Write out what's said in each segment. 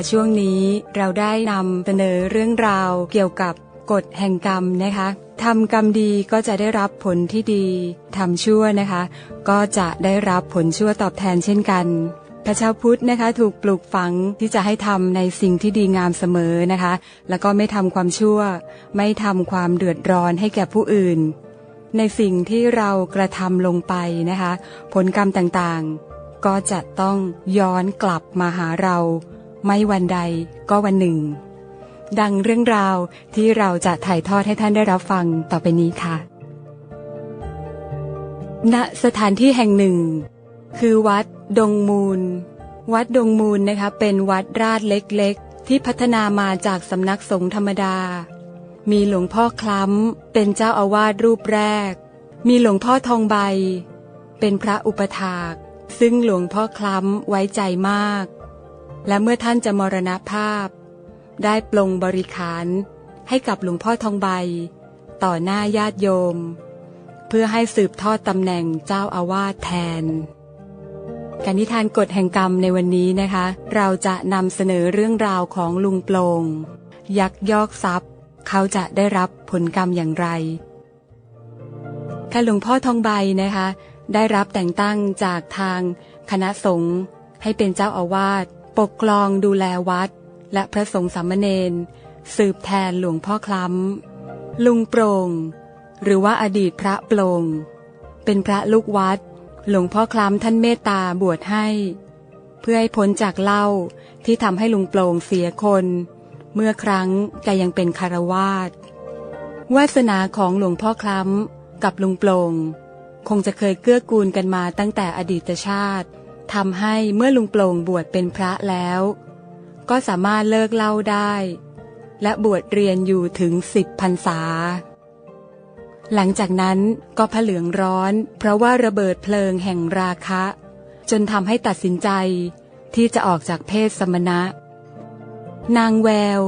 ะช่วงนี้เราได้นำเสนอเรื่องราวเกี่ยวกับกฎแห่งกรรมนะคะทำกรรมดีก็จะได้รับผลที่ดีทำชั่วนะคะ ก็จะได้รับผลชั่วตอบแทนเช่นกันพระชาวพุทธนะคะถูกปลูกฝังที่จะให้ทำในสิ่งที่ดีงามเสมอนะคะ แล้วก็ไม่ทำความชั่ว ไม่ทำความเดือดร้อนให้แก่ผู้อื่น ในสิ่งที่เรากระทำลงไปนะคะ ผลกรรมต่างๆ ก็จะต้องย้อนกลับมาหาเรา ไม่วันใดก็วันหนึ่ง ดังเรื่องราวที่เราจะถ่ายทอดให้ท่านได้รับฟังต่อไปนี้ค่ะ ณสถานที่แห่งหนึ่ง คือวัดดงมูล วัดดงมูลนะคะเป็นวัดราชเล็กๆ ที่พัฒนามาจากสำนักสงฆ์ธรรมดา มีหลวงพ่อคล้ำเป็นเจ้าอาวาสรูปแรก มีหลวงพ่อทองใบ เป็นพระอุปถาก ซึ่งหลวงพ่อคล้ำไว้ใจมาก และเมื่อท่านจะมรณภาพ ได้ปลงบริขารให้กับหลวงพ่อทองใบ ต่อหน้าญาติโยม เพื่อให้สืบทอดตำแหน่งเจ้าอาวาสแทน การนิทานกฎแห่งกรรมในวันนี้นะคะ เราจะนำเสนอเรื่องราวของลุงโปลงยักยอกทรัพย์ เขาจะได้รับผลกรรมอย่างไรค่ะหลวงพ่อทองใบนะคะ ได้รับแต่งตั้งจากทางคณะสงฆ์ให้เป็นเจ้าอาวาส ปกครองดูแลวัด และพระสงฆ์สามเณรสืบแทนหลวงพ่อคล้ำ ลุงโปร่งหรือว่าอดีตพระโปร่งเป็นพระลูกวัด หลวงพ่อคล้ำท่านเมตตาบวชให้ เพื่อให้พ้นจากเหล้าที่ทำให้ลุงโปร่งเสียคน เมื่อครั้งแกยังเป็นคารวาสวาสนาของหลวงพ่อคล้ำกับลุงโปร่งคงจะเคยเกื้อกูลกันมาตั้งแต่อดีตชาติ ทำให้เมื่อลุงโปร่งบวชเป็นพระแล้ว ก็สามารถเลิกเล้าได้ และบวชเรียนอยู่ถึงสิบพรรษา หลังจากนั้นก็ผเหลืองร้อน เพราะว่าระเบิดเพลิงแห่งราคะ จนทำให้ตัดสินใจที่จะออกจากเพศสมณะ นางแวว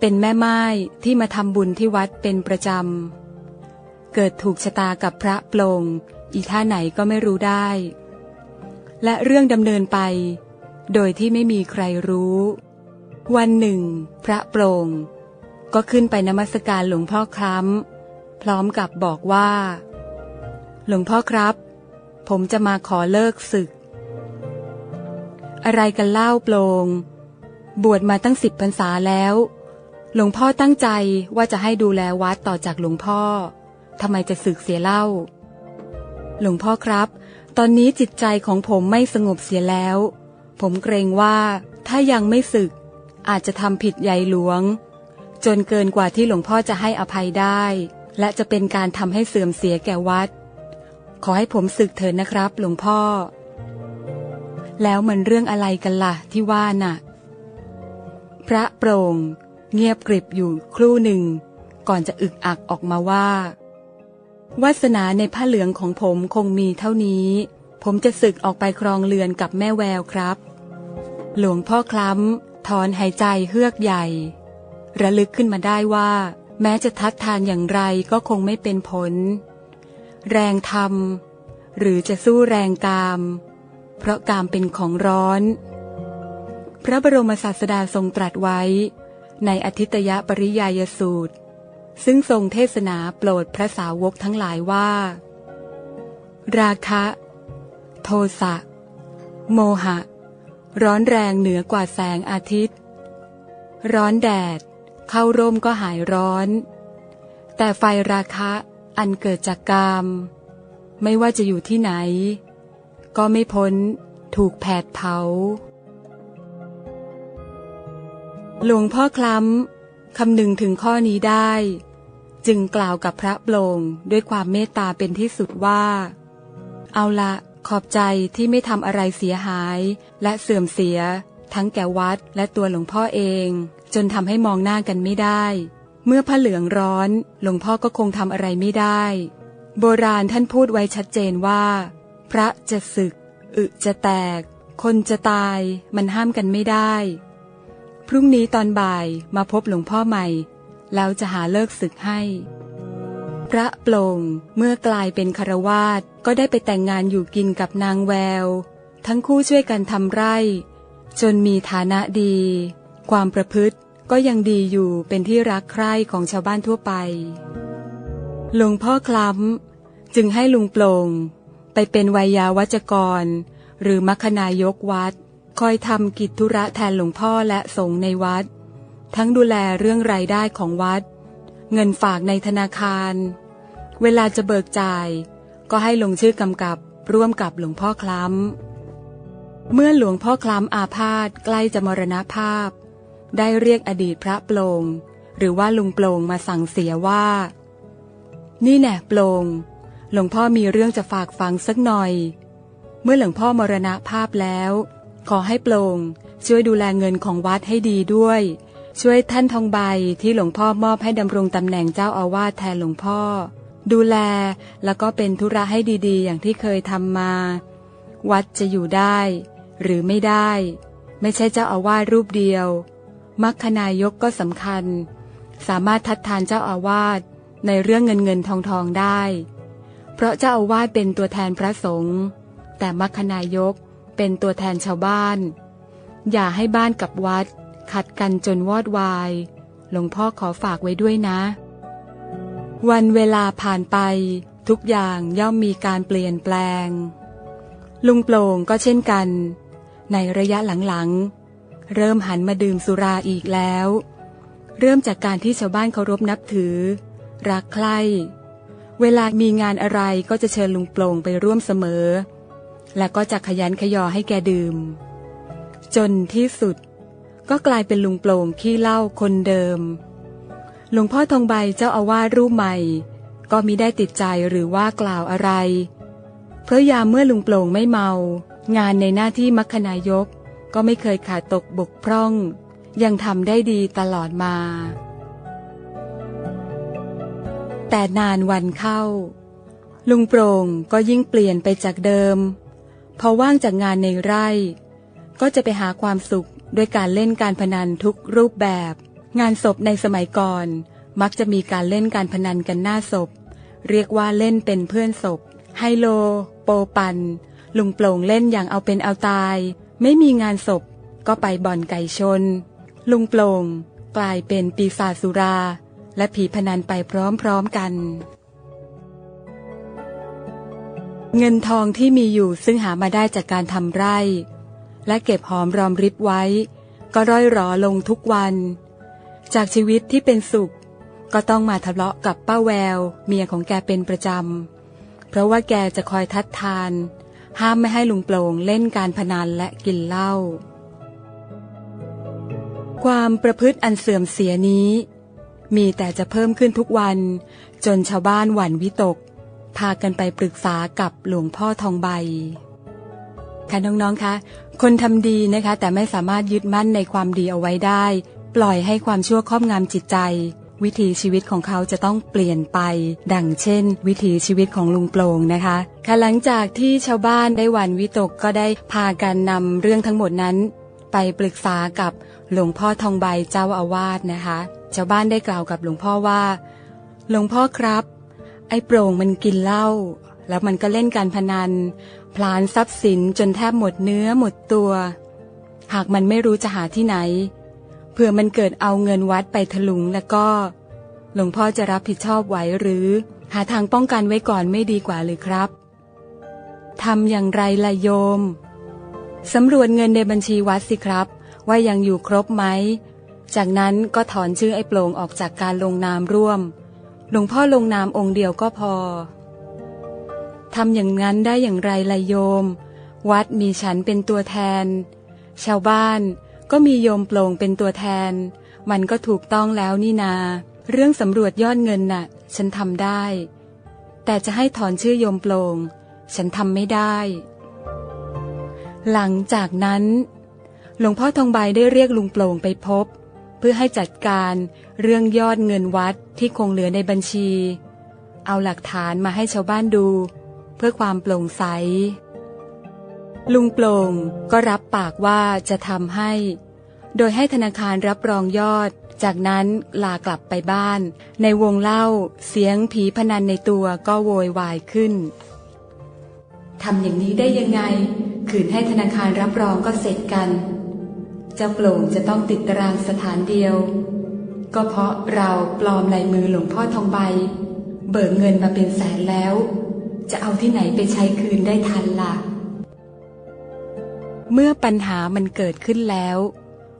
เป็นแม่ไม้ที่มาทำบุญที่วัดเป็นประจำเกิดถูกชะตากับพระโปร่งอีท่าไหนก็ไม่รู้ได้ และเรื่องดำเนินไป โดยที่ไม่มีใครรู้ วันหนึ่ง พระโปร่ง ก็ขึ้นไปนมัสการหลวงพ่อคล้ำพร้อมกับบอกว่า หลวงพ่อครับ ผมจะมาขอเลิกศึก อะไรกันเล่าโปร่ง บวชมาตั้งสิบพรรษาแล้ว หลวงพ่อตั้งใจว่าจะให้ดูแลวัดต่อจากหลวงพ่อทำไมจะศึกเสียเล่า หลวงพ่อครับ ตอนนี้จิตใจของผมไม่สงบเสียแล้ว ผมเกรงว่าถ้ายังไม่ศึก อาจจะทำผิดใหญ่หลวง จนเกินกว่าที่หลวงพ่อจะให้อภัยได้ และจะเป็นการทำให้เสื่อมเสียแก่วัด ขอให้ผมศึกเถิดนะครับ หลวงพ่อ แล้วมันเรื่องอะไรกันล่ะที่ว่าน่ะ พระโปร่ง เงียบกริบอยู่ครู่หนึ่ง ก่อนจะอึกอักออกมาว่า วาสนาในผ้าเหลืองของผมคงมีเท่านี้ ผมจะศึกออกไปครองเรือนกับแม่แววครับ หลวงพ่อคล้ำถอนหายใจเฮือกใหญ่ ระลึกขึ้นมาได้ว่า แม้จะทัดทานอย่างไรก็คงไม่เป็นผล แรงธรรมหรือจะสู้แรงกาม เพราะกามเป็นของร้อน พระบรมศาสดาทรงตรัสไว้ ในอธิตยปริยายสูตร ซึ่งทรงเทศนาโปรดพระสาวกทั้งหลายว่า ราคะ โทสะ โมหะ ร้อนแรงเหนือกว่าแสงอาทิตย์ ร้อนแดด เข้าร่มก็หายร้อน แต่ไฟราคะอันเกิดจากกาม ไม่ว่าจะอยู่ที่ไหน ก็ไม่พ้นถูกแผดเผา หลวงพ่อคล้ำ คำนึงถึงข้อนี้ได้ จึงกล่าวกับพระโปรงด้วยความเมตตาเป็นที่สุดว่า เอาละขอบใจที่ไม่ทำอะไรเสียหาย และเสื่อมเสีย ทั้งแก่วัดและตัวหลวงพ่อเอง จนทำให้มองหน้ากันไม่ได้ เมื่อผ้าเหลืองร้อน หลวงพ่อก็คงทำอะไรไม่ได้ โบราณท่านพูดไว้ชัดเจนว่า พระจะศึก อึจะแตก คนจะตาย มันห้ามกันไม่ได้ พรุ่งนี้ตอนบ่ายมาพบหลวงพ่อใหม่ แล้วจะหาเลิกศึกให้ พระโปร่งเมื่อกลายเป็นคารวาสก็ได้ไปแต่งงานอยู่กินกับนางแวว ทั้งคู่ช่วยกันทำไร่ จนมีฐานะดี ความประพฤติก็ยังดีอยู่เป็นที่รักใคร่ของชาวบ้านทั่วไปหลวงพ่อคล้ำจึงให้ลุงโปร่งไปเป็นวัยยาวัจกร หรือมัคคณายกวัด คอยทำกิจธุระแทนหลวงพ่อและสงฆ์ในวัด ทั้งดูแลเรื่องรายได้ของวัด เงินฝากในธนาคาร เวลาจะเบิกจ่าย ก็ให้ลงชื่อกำกับร่วมกับหลวงพ่อคล้ำ เมื่อหลวงพ่อคล้ำอาพาธใกล้จะมรณภาพ ได้เรียกอดีตพระโปร่งหรือว่าลุงโปร่งมาสั่งเสียว่า นี่แน่โปร่งหลวงพ่อมีเรื่องจะฝากฟังสักหน่อย เมื่อหลวงพ่อมรณภาพแล้ว ขอให้โปร่งช่วยดูแลเงินของวัดให้ดีด้วย ช่วยท่านทองใบที่หลวงพ่อมอบให้ดำรงตำแหน่งเจ้าอาวาสแทนหลวงพ่อ ดูแลแล้วก็เป็นธุระให้ดีๆ อย่างที่เคยทำมา วัดจะอยู่ได้ หรือไม่ได้ ไม่ใช่เจ้าอาวาสรูปเดียวมัคคนายกก็สำคัญ สามารถทัดทานเจ้าอาวาสในเรื่องเงินเงินทองทองได้ เพราะเจ้าอาวาสเป็นตัวแทนพระสงฆ์แต่มัคคนายก เป็นตัวแทนชาวบ้าน อย่าให้บ้านกับวัด ขัดกันจนวอดวาย หลวงพ่อขอฝากไว้ด้วยนะ วันเวลาผ่านไป ทุกอย่างย่อมมีการเปลี่ยนแปลง ลุงโปร่งก็เช่นกัน ในระยะหลังๆ เริ่มหันมาดื่มสุราอีกแล้ว เริ่มจากการที่ชาวบ้านเคารพนับถือ รักใคร่เวลามีงานอะไรก็จะเชิญลุงโปร่งไปร่วมเสมอ และก็จะขยันขยอให้แกดื่ม จนที่สุด ก็กลายเป็นลุงโปร่งขี้เล้าคนเดิม หลวงพ่อทองใบเจ้าอาวาสรูปใหม่ ก็มิได้ติดใจหรือว่ากล่าวอะไร เพราะยามเมื่อลุงโปร่งไม่เมา งานในหน้าที่มัคคนายกก็ไม่เคยขาดตกบกพร่อง ยังทำได้ดีตลอดมา แต่นานวันเข้า ลุงโปร่งก็ยิ่งเปลี่ยนไปจากเดิม พอว่างจากงานในไร่ ก็จะไปหาความสุขด้วยการเล่นการพนันทุกรูปแบบ งานศพในสมัยก่อน มักจะมีการเล่นการพนันกันหน้าศพ เรียกว่าเล่นเป็นเพื่อนศพ ไฮโล โปปัน ลุงโปร่งเล่นอย่างเอาเป็นเอาตาย ไม่มีงานศพก็ไปบ่อนไก่ชน ลุงโปร่งกลายเป็นปีศาจสุรา และผีพนันไปพร้อมๆกัน เงินทองที่มีอยู่ซึ่งหามาได้จากการทำไร่ และเก็บหอมรอมริบไว้ ก็ร่อยหรอลงทุกวัน จากชีวิตที่เป็นสุข ก็ต้องมาทะเลาะกับป้าแวว เมียของแกเป็นประจำ เพราะว่าแกจะคอยทัดทาน ห้ามไม่ให้ลุงโปร่งเล่นการพนันและกินเหล้าความประพฤติอันเสื่อมเสียนี้ มีแต่จะเพิ่มขึ้นทุกวัน จนชาวบ้านหวั่นวิตก พากันไปปรึกษากับหลวงพ่อทองใบ ค่ะน้องๆคะคนทำดีนะคะ แต่ไม่สามารถยึดมั่นในความดีเอาไว้ได้ ปล่อยให้ความชั่วครอบงำจิตใจ วิถีชีวิตของเขาจะต้องเปลี่ยนไป ดังเช่น วิถีชีวิตของลุงโปร่งนะคะค่ะหลังจากที่ชาวบ้านได้หวันวิตกก็ได้พากันนำเรื่องทั้งหมดนั้น ไปปรึกษากับหลวงพ่อทองใบเจ้าอาวาสนะคะ ชาวบ้านได้กล่าวกับหลวงพ่อว่า หลวงพ่อครับ ไอ้โปร่งมันกินเหล้าแล้วมันก็เล่นการพนัน พลานทรัพย์สินจนแทบหมดเนื้อหมดตัว หากมันไม่รู้จะหาที่ไหนเพื่อมันเกิดเอาเงินวัดไปถลุงแล้วก็ หลวงพ่อจะรับผิดชอบไหวหรือ หาทางป้องกันไว้ก่อนไม่ดีกว่าหรือครับทำอย่างไรละโยมสำรวจเงินในบัญชีวัดสิครับ ว่ายังอยู่ครบไหม จากนั้นก็ถอนชื่อไอ้โปร่งออกจากการลงนามร่วม หลวงพ่อลงนามองค์เดียวก็พอทำอย่างนั้นได้อย่างไรล่ะโยม วัดมีฉันเป็นตัวแทน ชาวบ้านก็มีโยมโปร่งเป็นตัวแทน มันก็ถูกต้องแล้วนี่นา เรื่องสำรวจยอดเงินน่ะ ฉันทำได้ แต่จะให้ถอนชื่อโยมโปร่งฉันทำไม่ได้ หลังจากนั้น หลวงพ่อทองใบได้เรียกลุงโปร่งไปพบ พื่อให้จัดการเรื่องยอดเงินวัดที่คงเหลือในบัญชี เอาหลักฐานมาให้ชาวบ้านดู เพื่อความโปร่งใส ลุงโปร่งก็รับปากว่าจะทำให้ โดยให้ธนาคารรับรองยอด จากนั้นลากลับไปบ้าน ในวงเล่าเสียงผีพนันในตัวก็โวยวายขึ้นทำอย่างนี้ได้ยังไงขืนให้ธนาคารรับรองก็เสร็จกัน เจ้าโปร่งจะต้องติดตารางสถานเดียว ก็เพราะเราปลอมลายมือหลวงพ่อทองใบ เบิกเงินมาเป็นแสนแล้ว จะเอาที่ไหนไปใช้คืนได้ทันล่ะ เมื่อปัญหามันเกิดขึ้นแล้ว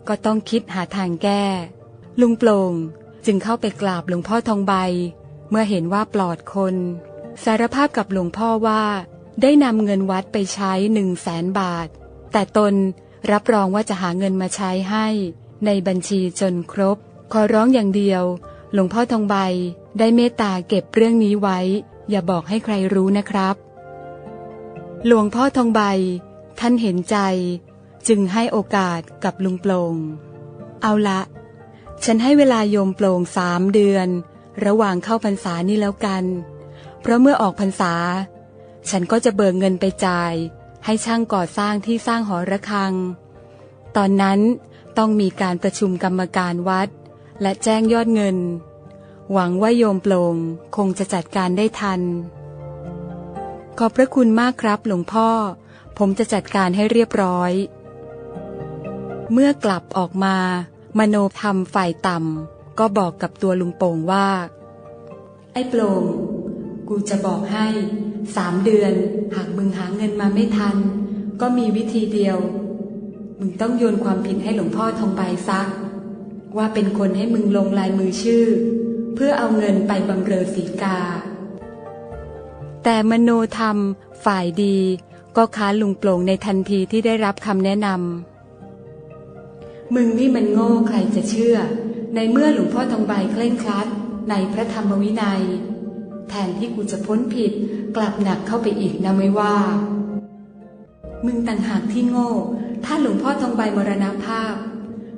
ก็ต้องคิดหาทางแก้ ลุงโปร่งจึงเข้าไปกราบหลวงพ่อทองใบ เมื่อเห็นว่าปลอดคน สารภาพกับหลวงพ่อว่าได้นำเงินวัดไปใช้หนึ่งแสนบาท แต่ตน รับรองว่าจะหาเงินมาใช้ให้ ในบัญชีจนครบ ขอร้องอย่างเดียว หลวงพ่อทองใบ ได้เมตตาเก็บเรื่องนี้ไว้ อย่าบอกให้ใครรู้นะครับ หลวงพ่อทองใบ ท่านเห็นใจ จึงให้โอกาสกับลุงโปร่งเอาละ ฉันให้เวลาโยมโปร่งสามเดือน ระหว่างเข้าพรรษานี่แล้วกัน เพราะเมื่อออกพรรษา ฉันก็จะเบิกเงินไปจ่าย ให้ช่างก่อสร้างที่สร้างหอระฆัง ตอนนั้นต้องมีการประชุมกรรมการวัด และแจ้งยอดเงิน หวังว่าโยมโปร่งคงจะจัดการได้ทัน ขอบพระคุณมากครับหลวงพ่อ ผมจะจัดการให้เรียบร้อย เมื่อกลับออกมา มโนธรรมฝ่ายต่ำก็บอกกับตัวลุงโป่งว่า ไอ้โปร่ง กูจะบอกให้สามเดือน หากมึงหาเงินมาไม่ทัน ก็มีวิธีเดียว มึงต้องโยนความผิดให้หลวงพ่อทองใบซักว่าเป็นคนให้มึงลงลายมือชื่อ เพื่อเอาเงินไปบำเรอสีกา แต่มโนธรรม ฝ่ายดี ก็ค้านลุงโปร่งในทันทีที่ได้รับคำแนะนำมึงนี่มันโง่ใครจะเชื่อ ในเมื่อหลวงพ่อทองใบเคร่งครัดในพระธรรมวินัย แทนที่กูจะพ้นผิด กลับหนักเข้าไปอีกนะไม่ว่า มึงต่างหากที่โง่ ถ้าหลวงพ่อทองใบมรณภาพ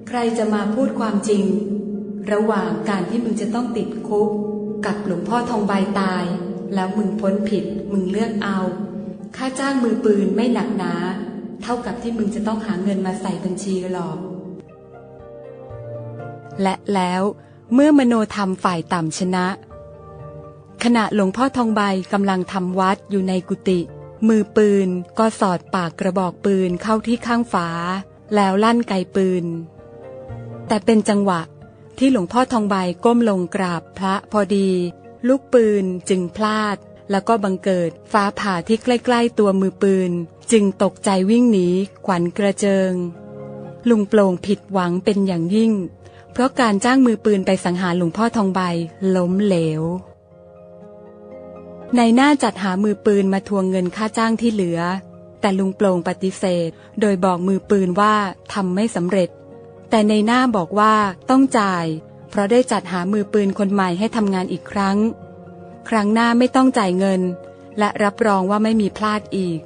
ใครจะมาพูดความจริง ระหว่างการที่มึงจะต้องติดคุก กับหลวงพ่อทองใบตาย แล้วมึงพ้นผิด มึงเลือกเอา ค่าจ้างมือปืนไม่หนักหนาเท่ากับที่มึงจะต้องหาเงินมาใส่บัญชีหรอก และแล้วเมื่อมโนธรรมฝ่ายต่ำชนะ ขณะหลวงพ่อทองใบกำลังทำวัดอยู่ในกุฏิมือปืนก็สอดปากกระบอกปืนเข้าที่ข้างฝา แล้วลั่นไกปืน แต่เป็นจังหวะที่หลวงพ่อทองใบก้มลงกราบพระพอดี ลูกปืนจึงพลาด แล้วก็บังเกิดฟ้าผ่าที่ใกล้ ๆ ตัวมือปืน จึงตกใจวิ่งหนีขวัญกระเจิง ลุงโปร่งผิดหวังเป็นอย่างยิ่ง เพราะการจ้างมือปืนไปสังหารหลวงพ่อทองใบล้มเหลว ในหน้าจัดหามือปืนมาทวงเงินค่าจ้างที่เหลือ แต่ลุงโปร่งปฏิเสธ โดยบอกมือปืนว่าทำไม่สำเร็จ แต่ในหน้าบอกว่าต้องจ่าย เพราะได้จัดหามือปืนคนใหม่ให้ทำงานอีกครั้ง ครั้งหน้าไม่ต้องจ่ายเงิน และรับรองว่าไม่มีพลาดอีก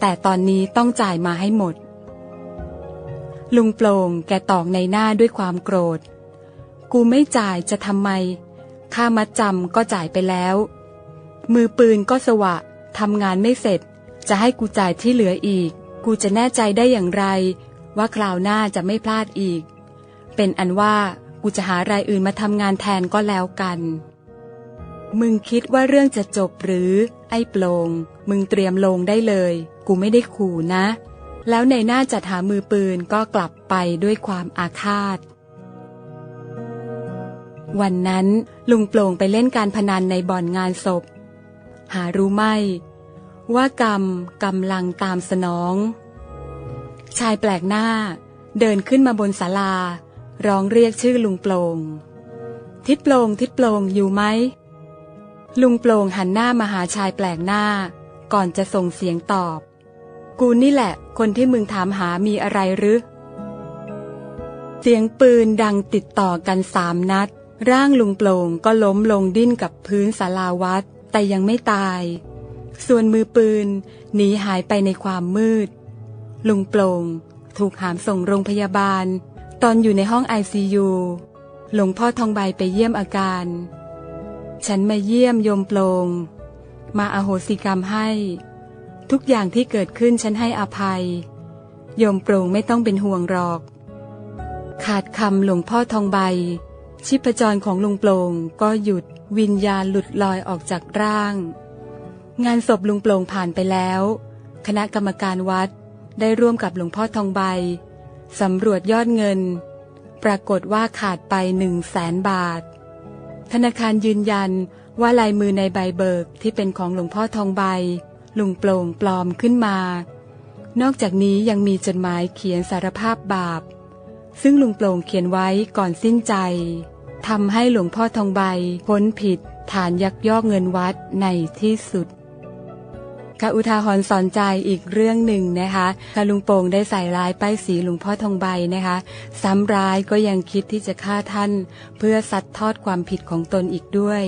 แต่ตอนนี้ต้องจ่ายมาให้หมด ลุงโปร่งแกตอกในหน้าด้วยความโกรธ กูไม่จ่ายจะทำไม ค่ามัดจำก็จ่ายไปแล้ว มือปืนก็สวะทำงานไม่เสร็จ จะให้กูจ่ายที่เหลืออีก กูจะแน่ใจได้อย่างไร ว่าคราวหน้าจะไม่พลาดอีก เป็นอันว่ากูจะหารายอื่นมาทำงานแทนก็แล้วกัน มึงคิดว่าเรื่องจะจบหรือ ไอ้โปลง มึงเตรียมลงได้เลย กูไม่ได้ขู่นะ แล้วในหน้าจัดหามือปืนก็กลับไปด้วยความอาฆาต วันนั้นลุงโปร่งไปเล่นการพนันในบ่อนงานศพ หารู้ไหมว่ากรรมกำลังตามสนอง ชายแปลกหน้า เดินขึ้นมาบนศาลา ร้องเรียกชื่อลุงโปร่งทิดโปร่งทิดโปร่งอยู่ไหม ลุงโปร่งหันหน้ามาหาชายแปลกหน้า ก่อนจะส่งเสียงตอบ กูนี่แหละ คนที่มึงถามหามีอะไรหรือเสียงปืนดังติดต่อกันสามนัด ร่างลุงโปร่งก็ล้มลงดิ้นกับพื้นศาลาวัด แต่ยังไม่ตาย ส่วนมือปืนหนีหายไปในความมืด ลุงโปร่งถูกหามส่งโรงพยาบาล ตอนอยู่ในห้องไอซียูหลวงพ่อทองใบไปเยี่ยมอาการ ฉันมาเยี่ยมโยมโปร่งมาอาโหสิกรรมให้ ทุกอย่างที่เกิดขึ้นฉันให้อภัย โยมโปร่งไม่ต้องเป็นห่วงหรอก ขาดคำหลวงพ่อทองใบชีพจรของลุงโปร่งก็หยุด วิญญาณหลุดลอยออกจากร่าง งานศพลุงโปร่งผ่านไปแล้ว คณะกรรมการวัดได้ร่วมกับหลวงพ่อทองใบสำรวจยอดเงิน ปรากฏว่าขาดไปหนึ่งแสนบาท ธนาคารยืนยันว่าลายมือในใบเบิกที่เป็นของหลวงพ่อทองใบลุงโปร่งปลอมขึ้นมา นอกจากนี้ยังมีจดหมายเขียนสารภาพบาป ซึ่งลุงโปร่งเขียนไว้ก่อนสิ้นใจ ทำให้หลวงพ่อทองใบพ้นผิด ฐานยักยอกเงินวัดในที่สุดค่ะอุทาหรณ์สอนใจอีกเรื่องหนึ่งนะคะค่ะลุงโป่งได้ใส่ลายป้ายสีหลวงพ่อทองใบนะคะ ซ้ำร้ายก็ยังคิดที่จะฆ่าท่าน เพื่อซัดทอดความผิดของตนอีกด้วย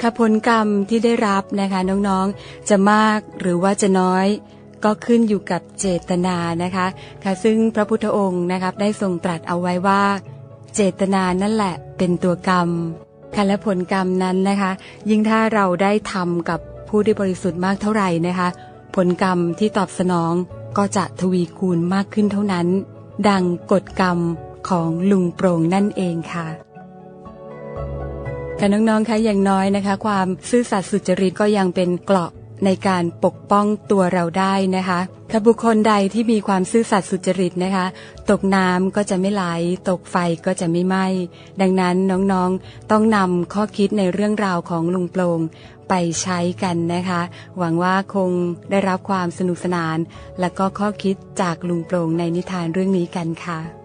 ค่ะผลกรรมที่ได้รับนะคะน้องๆ จะมากหรือว่าจะน้อยก็ขึ้นอยู่กับเจตนานะคะค่ะซึ่งพระพุทธองค์นะครับได้ทรงตรัสเอาไว้ว่า เจตนานั่นแหละเป็นตัวกรรมค่ะและผลกรรมนั้นนะคะ ยิ่งถ้าเราได้ทำกับผู้ที่บริสุทธิ์มากเท่าไหร่นะคะ ผลกรรมที่ตอบสนองก็จะทวีคูณมากขึ้นเท่านั้น ดังกฎกรรมของลุงโปร่งนั่นเองค่ะค่ะน้องๆคะอย่างน้อยนะคะ ความซื่อสัตย์สุจริตก็ยังเป็นเกราะ ในการปกป้องตัวเราได้นะคะถ้าบุคคลใดที่มีความซื่อสัตย์สุจริตนะคะ ตกน้ำก็จะไม่ไหล ตกไฟก็จะไม่ไหม้ ดังนั้นน้องๆ ต้องนำข้อคิดในเรื่องราวของลุงโปร่งไปใช้กันนะคะ หวังว่าคงได้รับความสนุกสนาน และก็ข้อคิดจากลุงโปร่งในนิทานเรื่องนี้กันค่ะ